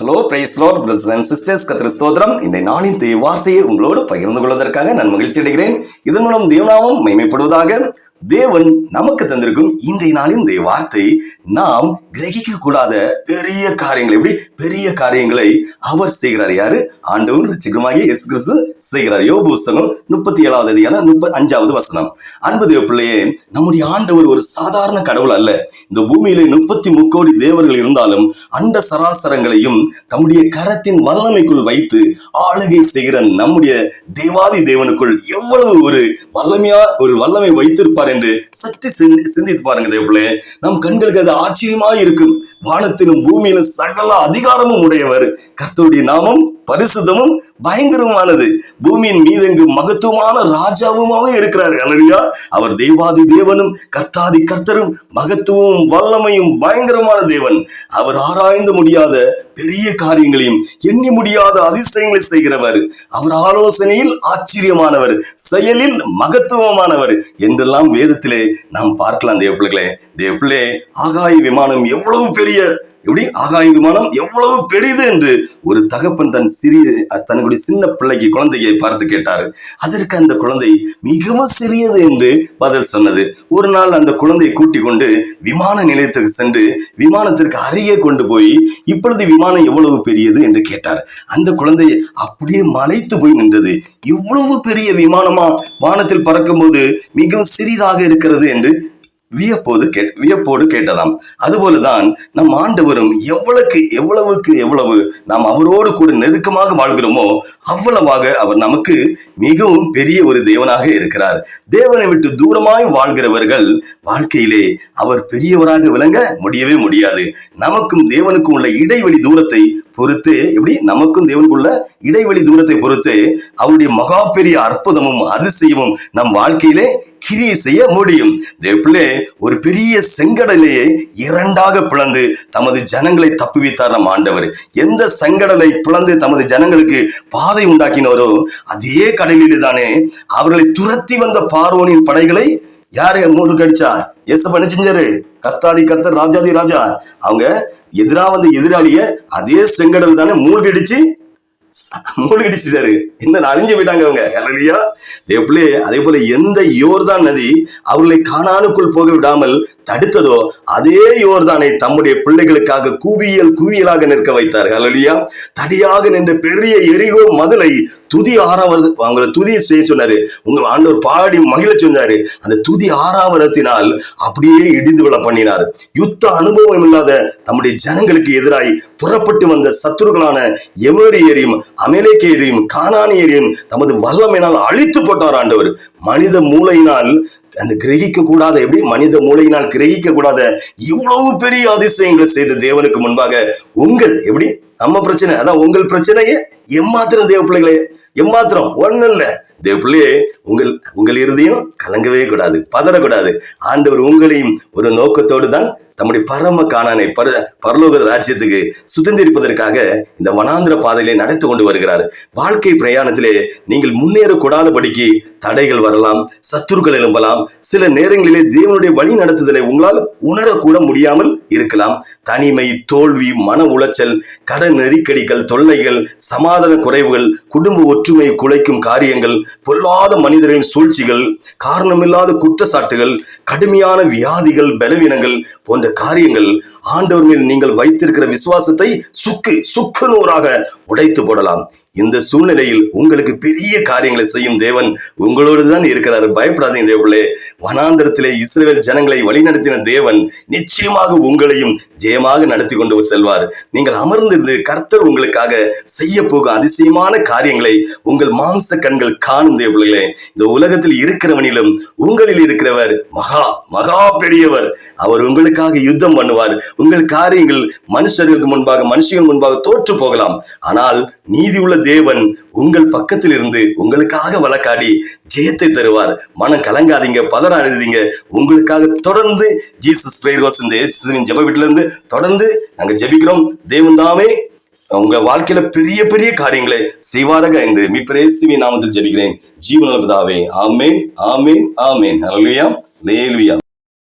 Hello praise lord brothers and sisters கத்திர ஸ்தோத்திரம். இந்த நாளின் தேவ வார்த்தையை உங்களோடு பகிர்ந்து கொள்வதற்காக நான் மகிழ்ச்சி அடைகிறேன். இதன் மூலம் தேவநாமம் மைமைப்படுவதாக தேவன் நமக்கு தந்திருக்கும் இன்றைய நாளின் இந்த வார்த்தை நாம் கிரகிக்க கூடாத பெரிய காரியங்களை எப்படி? பெரிய காரியங்களை அவர் செய்கிறார். யாரு? ஆண்டவர் ரசிகரமாக இயேசு கிறிஸ்து. செய்கிறார். யோபு புஸ்தகம் முப்பத்தி ஏழாவது அதிகாரம் முப்ப அஞ்சாவது வசனம். அன்பு தேவ பிள்ளையே நம்முடைய ஆண்டவர் ஒரு சாதாரண கடவுள் அல்ல. இந்த பூமியிலே முப்பத்தி முக்கோடி தேவர்கள் இருந்தாலும் அண்ட சராசரங்களையும் தம்முடைய கரத்தின் வல்லமைக்குள் வைத்து ஆளுகை செய்கிற நம்முடைய தேவாதி தேவனுக்குள் எவ்வளவு ஒரு வல்லமையா ஒரு வல்லமை வைத்திருப்பார் என்று சற்று சிந்தி- சிந்தித்து பாருங்க தேவர்களே நம் கண்களுக்கு அது ஆச்சரியமா இருக்கும். வானத்திலும் பூமியிலும் சகல அதிகாரமும் உடையவர். கர்த்தருடைய நாமம் பரிசுத்தமும் பயங்கரமானது. பூமியின் மீதெங்கு மகத்துவமான ராஜாவுமாக இருக்கிறார். அலரியா அவர் தெய்வாதி தேவனும் கர்த்தாதி கர்த்தரும் மகத்துவமும் வல்லமையும் பயங்கரமான தேவன். அவர் ஆராய்ந்து முடியாத பெரிய காரியங்களையும் எண்ணி முடியாத அதிசயங்களை செய்கிறவர். அவர் ஆலோசனையில் ஆச்சரியமானவர் செயலில் மகத்துவமானவர் என்றெல்லாம் வேதத்திலே நாம் பார்க்கலாம் தேவப்பிள்ளைகளே. பிள்ளை ஆகாய விமானம் எவ்வளவு பெரிய எப்படி? ஆகாய விமானம் எவ்வளவு பெரிது என்று ஒரு தகப்பன் தன் சிறிய தன்னுடைய சின்ன பிள்ளைக்கு குழந்தையை பார்த்து கேட்டார். அதற்கு அந்த குழந்தை மிகவும் சிறியது என்று பதில் சொன்னது. ஒரு நாள் அந்த குழந்தையை கூட்டிக் கொண்டு விமான நிலையத்திற்கு சென்று விமானத்திற்கு அருகே கொண்டு போய் இப்பொழுது விமானம் எவ்வளவு பெரியது என்று கேட்டார். அந்த குழந்தை அப்படியே மலைத்து போய் நின்றது. இவ்வளவு பெரிய விமானமா? வானத்தில் பறக்கும்போது மிகவும் சிறிதாக இருக்கிறது என்று வியப்போது கே வியப்போடு கேட்டதாம். அதுபோலதான் நம் ஆண்டவரும் எவ்வளவுக்கு எவ்வளவுக்கு எவ்வளவு நாம் அவரோடு கூட நெருக்கமாக வாழ்கிறோமோ அவ்வளவாக அவர் நமக்கு மிகவும் பெரிய ஒரு தேவனாக இருக்கிறார். தேவனை விட்டு தூரமாய் வாழ்கிறவர்கள் வாழ்க்கையிலே அவர் பெரியவராக விளங்க முடியவே முடியாது. நமக்கும் தேவனுக்கும் உள்ள இடைவெளி தூரத்தை பொறுத்து எப்படி? நமக்கும் தேவனுக்குள்ள இடைவெளி தூரத்தை பொறுத்து அவருடைய மகா பெரிய அற்புதமும் அதிசயமும் நம் வாழ்க்கையிலே கிரியை செய்ய முடியும். தேவப்பிள்ளை ஒரு பெரிய செங்கடலையே இரண்டாக பிளந்து தமது ஜனங்களை தப்புவித்தார் நம் ஆண்டவர். எந்த செங்கடலை பிளந்து தமது ஜனங்களுக்கு பாதை உண்டாக்கினாரோ அதே கடலிலே தானே அவர்களை துரத்தி வந்த பார்வோனின் படைகளை யாரு மூழ்கடிச்சா எசப்ப என்ன செஞ்சாரு? கர்த்தாதி கர்த்தர் ராஜாதி ராஜா. அவங்க எதிரா வந்த எதிராளிய அதே செங்கடல் தானே மூழ்கடிச்சு மூழ்கடிச்சிட்டாரு. என்ன அழிஞ்சு போயிட்டாங்க அவங்க இல்லையா எப்படி அதே போல எந்த யோர்தான் நதி அவர்களை காணானுக்குள் போக விடாமல் தடுத்ததோ அதே யோர்தானை தம்முடைய பிள்ளைகளுக்காக குவியல் குவியலாக நிற்க வைத்தார் அல்லையா தடியாக நின்ற பெரிய எரிகோ மதுளை துதி ஆறாவது அவங்களை துதி செய்ய சொன்னாரு. உங்கள் ஆண்டவர் பாடி மகிழ சொன்னாரு. அந்த துதி ஆறாவரத்தினால் அப்படியே இடிந்து விழ பண்ணினார். யுத்த அனுபவம் இல்லாத தம்முடைய ஜனங்களுக்கு எதிராய் புறப்பட்டு வந்த சத்துருக்களான எமேரியரையும் அமெரிக்கேயரையும் கானானியரையும் தமது வல்லமையினால் அழித்து போட்டார் ஆண்டவர். மனித மூளையினால் அந்த கிரகிக்க கூடாத எப்படி மனித மூளையினால் கிரகிக்க கூடாத இவ்வளவு பெரிய அதிசயங்களை செய்த தேவனுக்கு முன்பாக உங்கள் எப்படி? நம்ம பிரச்சனை அதான் உங்கள் பிரச்சனையே எம்மாத்திரம் தேவ பிள்ளைகளே? எம்மாத்திரம்? ஒன்றும் இல்லை தேவ பிள்ளையே உங்கள் உங்கள் இறுதியும் கலங்கவே கூடாது பதறக்கூடாது. ஆண்டவர் உங்களையும் ஒரு நோக்கத்தோடு தான் தம்முடைய பரம காணானை பர பரலோக ராஜ்யத்துக்கு சுதந்திரிப்பதற்காக இந்த வனாந்திர பாதையிலே நடத்து கொண்டு வருகிறார். வாழ்க்கை பிரயாணத்திலே நீங்கள் முன்னேறக்கூடாதபடிக்கு தடைகள் வரலாம் சத்துருக்கள் எழும்பலாம். சில நேரங்களிலே தேவனுடைய வழி நடத்துதலை உங்களால் உணரக்கூட முடியாமல் இருக்கலாம். தனிமை தோல்வி மன உளைச்சல் கடன் நெருக்கடிகள் தொல்லைகள் சமாதான குறைவுகள் குடும்ப ஒற்றுமை குலைக்கும் காரியங்கள் பொல்லாத மனிதரின் சூழ்ச்சிகள் காரணமில்லாத குற்றச்சாட்டுகள் கடுமையான வியாதிகள் பலவீனங்கள் போன்ற காரியங்கள் ஆண்டவர் மேல் நீங்கள் வைத்திருக்கிற விசுவாசத்தை சுக்கு சுக்கு நூறாக உடைத்து போடலாம். இந்த சூழ்நிலையில் உங்களுக்கு பெரிய காரியங்களை செய்யும் தேவன் உங்களோடு தான் இருக்கிறார். பயப்படாதீங்க தேவளே வனாந்தரத்திலே இஸ்ரேல் ஜனங்களை வழிநடத்தின தேவன் நிச்சயமாக உங்களையும் ஜெயமாக நடத்தி கொண்டு செல்வார். நீங்கள் அமர்ந்திருந்து கர்த்தர் உங்களுக்காக செய்ய போகும் அதிசயமான காரியங்களை உங்கள் மாம்ச கண்கள் காணும் தேவர்களே இந்த உலகத்தில் இருக்கிறவனிலும் உங்களில் இருக்கிறவர் மகா மகா பெரியவர். அவர் உங்களுக்காக யுத்தம் பண்ணுவார். உங்கள் காரியங்கள் மனுஷர்களுக்கு முன்பாக மனுஷர்கள் முன்பாக தோற்று போகலாம். ஆனால் நீதி உள்ள தேவன் உங்கள் பக்கத்தில் இருந்து உங்களுக்காக வழக்காடி ஜெயத்தை தருவார். மனம் கலங்காதீங்க பதற பதறாதீங்க. உங்களுக்காக தொடர்ந்து ஜீசஸ் பிரேர்வாஸ் இந்த இயேசுவின் ஜெப வீட்டுல இருந்து தொடர்ந்து நாங்க ஜெபிக்கிறோம். தேவன் தாமே உங்க வாழ்க்கையில பெரிய பெரிய காரியங்களை செய்வாரக என்று மீட்பரேசுவி நாமத்தில் ஜெபிக்கிறேன். ஜீவன ஆமேன் ஆமேன் ஆமேன். ஹalleluya லேலுயா